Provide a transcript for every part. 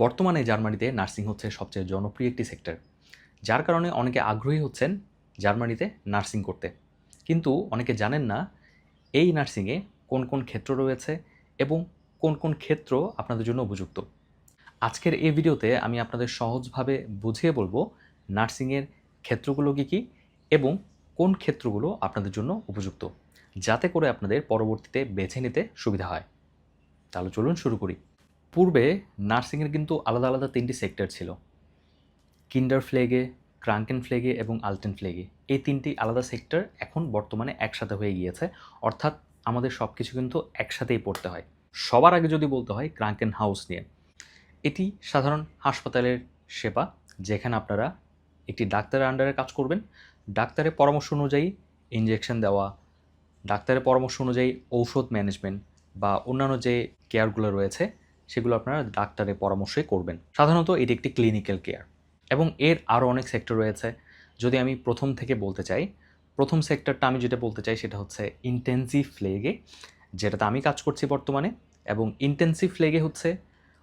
বর্তমানে জার্মানিতে নার্সিং হচ্ছে সবচেয়ে জনপ্রিয় একটি সেক্টর। যার কারণে অনেকে আগ্রহী হচ্ছেন জার্মানিতে নার্সিং করতে। কিন্তু অনেকে জানেন না এই নার্সিংয়ে কোন কোন ক্ষেত্র রয়েছে এবং কোন কোন ক্ষেত্র আপনাদের জন্য উপযুক্ত। আজকের এই ভিডিওতে আমি আপনাদের সহজভাবে বুঝিয়ে বলব নার্সিংয়ের ক্ষেত্রগুলো কী কী এবং কোন ক্ষেত্রগুলো আপনাদের জন্য উপযুক্ত, যাতে করে আপনাদের পরবর্তীতে বেছে নিতে সুবিধা হয়। তাহলে চলুন শুরু করি। পূর্বে নার্সিংয়ের কিন্তু আলাদা আলাদা তিনটি সেক্টর ছিল। কিন্ডার ফ্লেগে, ক্রাঙ্কেন ফ্লেগে এবং আলটেন ফ্লেগে। এই তিনটি আলাদা সেক্টর এখন বর্তমানে একসাথে হয়ে গিয়েছে। অর্থাৎ আমাদের সব কিছু কিন্তু একসাথেই পড়তে হয়। সবার আগে যদি বলতে হয় ক্রাঙ্কেন হাউস নিয়ে। এটি সাধারণ হাসপাতালের সেবা, যেখানে আপনারা একটি ডাক্তারের আন্ডারে কাজ করবেন। ডাক্তারের পরামর্শ অনুযায়ী ইঞ্জেকশন দেওয়া, ডাক্তারের পরামর্শ অনুযায়ী ঔষধ ম্যানেজমেন্ট বা অন্যান্য যে কেয়ারগুলো রয়েছে সেগুলো আপনারা ডাক্তারের পরামর্শে করবেন। সাধারণত এটি একটি ক্লিনিক্যাল কেয়ার এবং এর আরও অনেক সেক্টর রয়েছে। যদি আমি প্রথম থেকে বলতে চাই, প্রথম সেক্টরটা আমি যেটা বলতে চাই সেটা হচ্ছে ইন্টেন্সিভ ফ্লেগে যেটাতে আমি কাজ করছি বর্তমানে। এবং ইন্টেন্সিভ ফ্লেগে হচ্ছে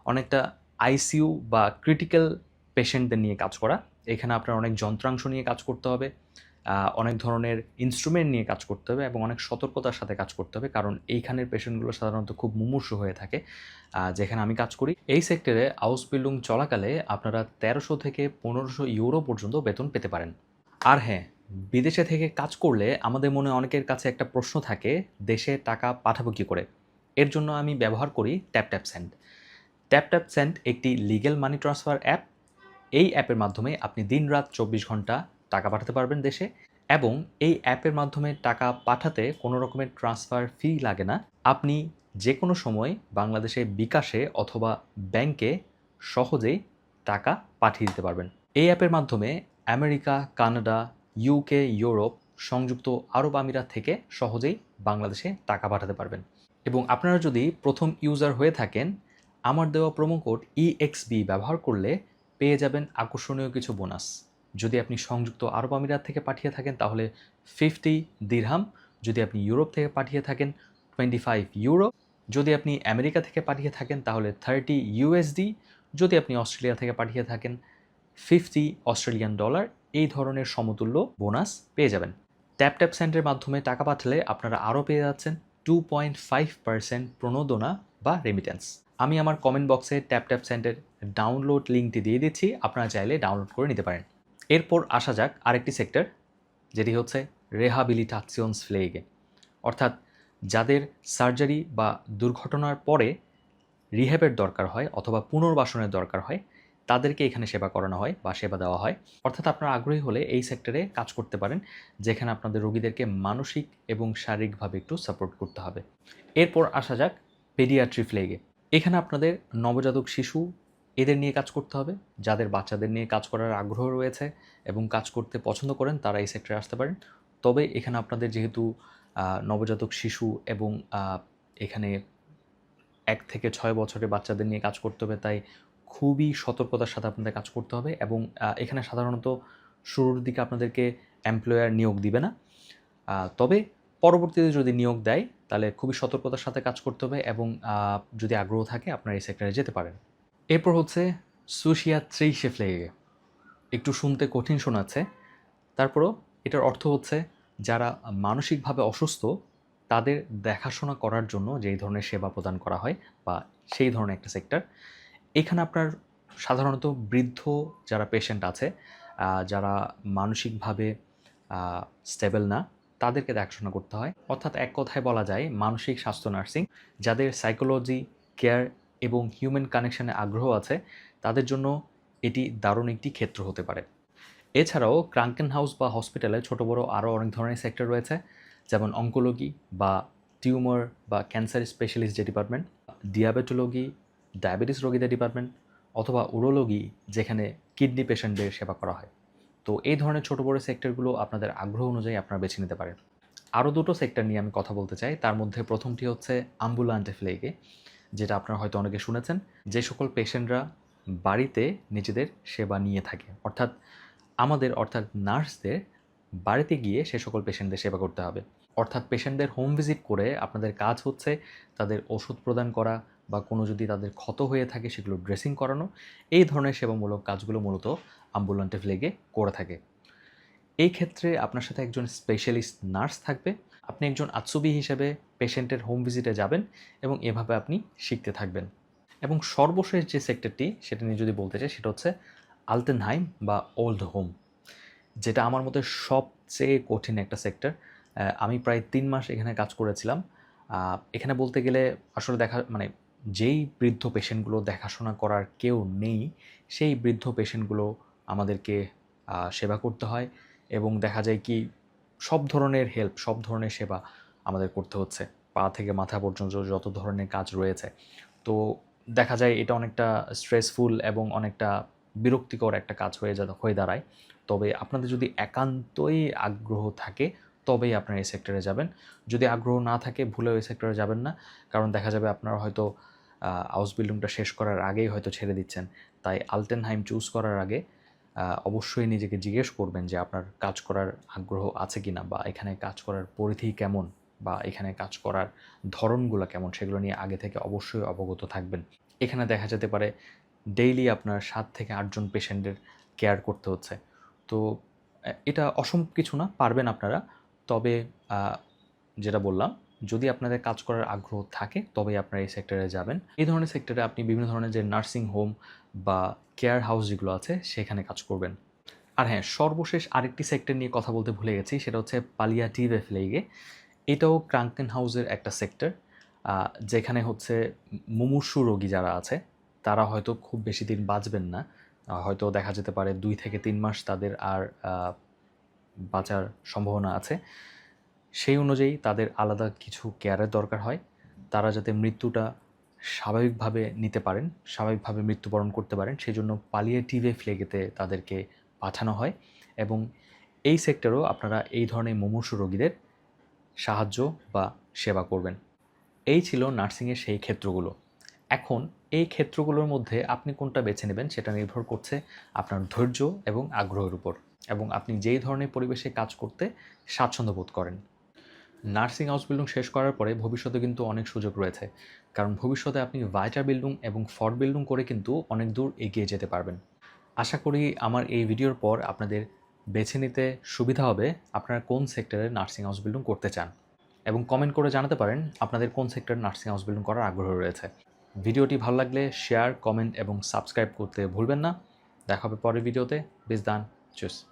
অনেকটা আইসিইউ বা ক্রিটিক্যাল পেশেন্টদের নিয়ে কাজ করা। এখানে আপনার অনেক যন্ত্রাংশ নিয়ে কাজ করতে হবে। অনেক ধরনের ইনস্ট্রুমেন্ট নিয়ে কাজ করতে হবে এবং অনেক সতর্কতার সাথে কাজ করতে হবে। কারণ এইখানের পেশেন্টগুলো সাধারণত খুব মুমূর্ষু হয়ে থাকে যেখানে আমি কাজ করি। এই সেক্টরে হাউস বিল্ডিং চলাকালে আপনারা তেরোশো থেকে পনেরোশো ইউরো পর্যন্ত বেতন পেতে পারেন। আর হ্যাঁ বিদেশে থেকে কাজ করলে আমাদের মনে অনেকের কাছে একটা প্রশ্ন থাকে, দেশে টাকা পাঠাবো কী করে? এর জন্য আমি ব্যবহার করি tap tap send tap tap send একটি লিগ্যাল মানি ট্রান্সফার অ্যাপ এই অ্যাপের মাধ্যমে আপনি দিনরাত চব্বিশ ঘণ্টা টাকা পাঠাতে পারবেন দেশে এবং এই অ্যাপের মাধ্যমে টাকা পাঠাতে কোনো রকমের ট্রান্সফার ফি লাগে না। আপনি যে কোনো সময় বাংলাদেশে বিকাশে অথবা ব্যাংকে সহজেই টাকা পাঠিয়ে দিতে পারবেন। এই অ্যাপের মাধ্যমে আমেরিকা, কানাডা ইউকে ইউরোপ সংযুক্ত আরব আমিরাত থেকে সহজেই বাংলাদেশে টাকা পাঠাতে পারবেন। এবং আপনারা যদি প্রথম ইউজার হয়ে থাকেন, আমার দেওয়া প্রোমো কোড ইএক্সবি ব্যবহার করলে পেয়ে যাবেন আকর্ষণীয় কিছু বোনাস। যদি আপনি সংযুক্ত আরব আমিরাত থেকে পাঠিয়ে থাকেন, তাহলে ফিফটি দিরহাম যদি আপনি ইউরোপ থেকে পাঠিয়ে থাকেন টোয়েন্টি ফাইভ ইউরো যদি আপনি আমেরিকা থেকে পাঠিয়ে থাকেন, তাহলে থার্টি ইউএসডি যদি আপনি অস্ট্রেলিয়া থেকে পাঠিয়ে থাকেন ফিফটি অস্ট্রেলিয়ান ডলার এই ধরনের সমতুল্য বোনাস পেয়ে যাবেন। ট্যাপ ট্যাপ সেন্টের মাধ্যমে টাকা পাঠালে আপনারা আরও পেয়ে যাচ্ছেন টু পয়েন্ট ফাইভ পার্সেন্ট প্রণোদনা বা রেমিটেন্স আমি আমার কমেন্ট বক্সে ট্যাপ ট্যাপ সেন্টের ডাউনলোড লিঙ্কটি দিয়ে দিচ্ছি, আপনারা চাইলে ডাউনলোড করে নিতে পারেন। এরপর আসা যাক আরেকটি সেক্টর, যেটি হচ্ছে রেহাবিলিটাসিয়ন্স ফ্লেগে অর্থাৎ যাদের সার্জারি বা দুর্ঘটনার পরে রিহ্যাবের দরকার হয় অথবা পুনর্বাসনের দরকার হয়, তাদেরকে এখানে সেবা করানো হয় বা সেবা দেওয়া হয়। অর্থাৎ আপনারা আগ্রহী হলে এই সেক্টরে কাজ করতে পারেন, যেখানে আপনাদের রোগীদেরকে মানসিক এবং শারীরিকভাবে একটু সাপোর্ট করতে হবে। এরপর আসা যাক পেডিয়াট্রি ফ্লেগে এখানে আপনাদের নবজাতক শিশু এদের নিয়ে কাজ করতে হবে, যাদের বাচ্চাদের নিয়ে কাজ করার আগ্রহ রয়েছে এবং কাজ করতে পছন্দ করেন, তারা এই সেক্টরে আসতে পারেন। তবে এখানে আপনাদের যেহেতু নবজাতক শিশু এবং এখানে এক থেকে ছয় বছরের বাচ্চাদের নিয়ে কাজ করতে হবে, তাই খুবই সতর্কতার সাথে আপনাদের কাজ করতে হবে এবং এখানে সাধারণত শুরুর দিকে আপনাদেরকে এমপ্লয়ার নিয়োগ দিবে না। তবে পরবর্তীতে যদি নিয়োগ দেয়, তাহলে খুবই সতর্কতার সাথে কাজ করতে হবে এবং যদি আগ্রহ থাকে, আপনারা এই সেক্টরে যেতে পারেন। এরপর হচ্ছে সুশিয়া ত্রিশে ফ্লেগে একটু শুনতে কঠিন শোনাচ্ছে। তারপরও এটার অর্থ হচ্ছে, যারা মানসিকভাবে অসুস্থ, তাদের দেখাশোনা করার জন্য যেই ধরনের সেবা প্রদান করা হয় বা সেই ধরনের একটা সেক্টর এখানে আপনার সাধারণত বৃদ্ধ যারা পেশেন্ট আছে যারা মানসিকভাবে স্টেবল না, তাদেরকে দেখাশোনা করতে হয়। অর্থাৎ এক কথায় বলা যায়, মানসিক স্বাস্থ্য নার্সিং যাদের সাইকোলজি কেয়ার এবং হিউম্যান কানেকশানে আগ্রহ আছে, তাদের জন্য এটি দারুণ একটি ক্ষেত্র হতে পারে। এছাড়াও ক্রাঙ্কেন হাউস বা হসপিটালে ছোট বড় আরও অনেক ধরনের সেক্টর রয়েছে, যেমন অঙ্কোলজি বা টিউমার বা ক্যান্সার স্পেশালিস্ট যে ডিপার্টমেন্ট ডিয়াবেটোলজি ডায়াবেটিস রোগীদের ডিপার্টমেন্ট অথবা উরোলজি যেখানে কিডনি পেশেন্টদের সেবা করা হয়। তো এই ধরনের ছোট বড় সেক্টরগুলো আপনাদের আগ্রহ অনুযায়ী আপনারা বেছে নিতে পারেন। আরও দুটো সেক্টর নিয়ে আমি কথা বলতে চাই, তার মধ্যে প্রথমটি হচ্ছে আম্বুলান্টে ফ্লেগে যেটা আপনারা হয়তো অনেকে শুনেছেন, যে সকল পেশেন্টরা বাড়িতে নিজেদের সেবা নিয়ে থাকে। অর্থাৎ আমাদের, অর্থাৎ নার্সদের বাড়িতে গিয়ে সে সকল পেশেন্টদের সেবা করতে হবে। অর্থাৎ পেশেন্টদের হোম ভিজিট করে আপনাদের কাজ হচ্ছে তাদের ওষুধ প্রদান করা বা কোনো যদি তাদের ক্ষত হয়ে থাকে সেগুলো ড্রেসিং করানো। এই ধরনের সেবামূলক কাজগুলো মূলত আম্বুলান্টে ফ্লেগে করে থাকে। এই ক্ষেত্রে আপনার সাথে একজন স্পেশালিস্ট নার্স থাকবে। আপনি একজন আতসুবি হিসেবে পেশেন্টের হোম ভিজিটে যাবেন এবং এভাবে আপনি শিখতে থাকবেন। এবং সর্বশেষ যে সেক্টরটি সেটা নিয়ে যদি বলতে চাই, সেটা হচ্ছে আলটেনহাইম বা ওল্ড হোম, যেটা আমার মতে সবচেয়ে কঠিন একটা সেক্টর। আমি প্রায় তিন মাস এখানে কাজ করেছিলাম। এখানে বলতে গেলে আসলে দেখা মানে যেই বৃদ্ধ পেশেন্টগুলো দেখাশোনা করার কেউ নেই, সেই বৃদ্ধ পেশেন্টগুলো আমাদেরকে সেবা করতে হয়। এবং দেখা যায় কি সব ধরনের হেল্প সব ধরনের সেবা আমাদের করতে হচ্ছে। পা থেকে মাথা পর্যন্ত যত ধরনের কাজ রয়েছে। তো দেখা যায় এটা অনেকটা স্ট্রেসফুল এবং অনেকটা বিরক্তিকর একটা কাজ হয়ে যা, হয়ে দাঁড়ায়। তবে আপনাদের যদি একান্তই আগ্রহ থাকে, তবেই আপনারা এই সেক্টরে যাবেন। যদি আগ্রহ না থাকে, ভুলেও এই সেক্টরে যাবেন না। কারণ দেখা যাবে আপনারা হয়তো হাউস বিল্ডিংটা শেষ করার আগেই হয়তো ছেড়ে দিচ্ছেন। তাই আলটেনহাইম চুজ করার আগে অবশ্যই নিজেকে জিজ্ঞেস করবেন যে আপনার কাজ করার আগ্রহ আছে কি না বা এখানে কাজ করার পরিধি কেমন বা এখানে কাজ করার ধরনগুলো কেমন সেগুলো নিয়ে আগে থেকে অবশ্যই অবগত থাকবেন। এখানে দেখা যেতে পারে ডেইলি আপনার সাত থেকে আটজন পেশেন্টের কেয়ার করতে হচ্ছে। তো এটা অসম্ভব কিছু না, পারবেন আপনারা। তবে যেটা বললাম যদি আপনাদের কাজ করার আগ্রহ থাকে, তবেই আপনারা এই সেক্টরে যাবেন। এই ধরনের সেক্টরে আপনি বিভিন্ন ধরনের যে নার্সিং হোম বা কেয়ার হাউস যেগুলো আছে, সেখানে কাজ করবেন। আর হ্যাঁ সর্বশেষ আরেকটি সেক্টর নিয়ে কথা বলতে ভুলে গেছি, সেটা হচ্ছে পালিয়াটিভ ফ্লেগে এটাও ক্রাঙ্কেন হাউসের একটা সেক্টর যেখানে হচ্ছে মুমূর্ষু রোগী যারা আছে, তারা হয়তো খুব বেশি দিন বাঁচবেন না। হয়তো দেখা যেতে পারে দুই থেকে তিন মাস তাদের আর বাঁচার সম্ভাবনা আছে। সেই অনুযায়ী তাদের আলাদা কিছু কেয়ারের দরকার হয়। তারা যাতে মৃত্যুটা স্বাভাবিকভাবে নিতে পারেন, স্বাভাবিকভাবে মৃত্যুবরণ করতে পারেন সেই জন্য পালিয়ে পালিয়েটিভে ফ্লেগেতে তাদেরকে পাঠানো হয় এবং এই সেক্টরেও আপনারা এই ধরনের মুমূর্ষু রোগীদের সাহায্য বা সেবা করবেন। এই ছিল নার্সিংয়ের সেই ক্ষেত্রগুলো। এখন এই ক্ষেত্রগুলোর মধ্যে আপনি কোনটা বেছে নেবেন সেটা নির্ভর করছে আপনার ধৈর্য এবং আগ্রহের উপর এবং আপনি যেই ধরনের পরিবেশে কাজ করতে স্বাচ্ছন্দ্য বোধ করেন। নার্সিং হাউস বিল্ডিং শেষ করার পরে ভবিষ্যতে কিন্তু অনেক সুযোগ রয়েছে। কারণ ভবিষ্যতে আপনি ভাইটা বিল্ডিং এবং ফর বিল্ডিং করে কিন্তু অনেক দূর এগিয়ে যেতে পারবেন। আশা করি আমার এই ভিডিওর পর আপনাদের বেছে নিতে সুবিধা হবে আপনারা কোন সেক্টরে নার্সিং হাউস বিল্ডিং করতে চান। এবং কমেন্ট করে জানাতে পারেন আপনাদের কোন সেক্টরে নার্সিং হাউস বিল্ডিং করার আগ্রহ রয়েছে। ভিডিওটি ভালো লাগলে শেয়ার, কমেন্ট এবং সাবস্ক্রাইব করতে ভুলবেন না। দেখা হবে পরের ভিডিওতে। বিজদান চুস।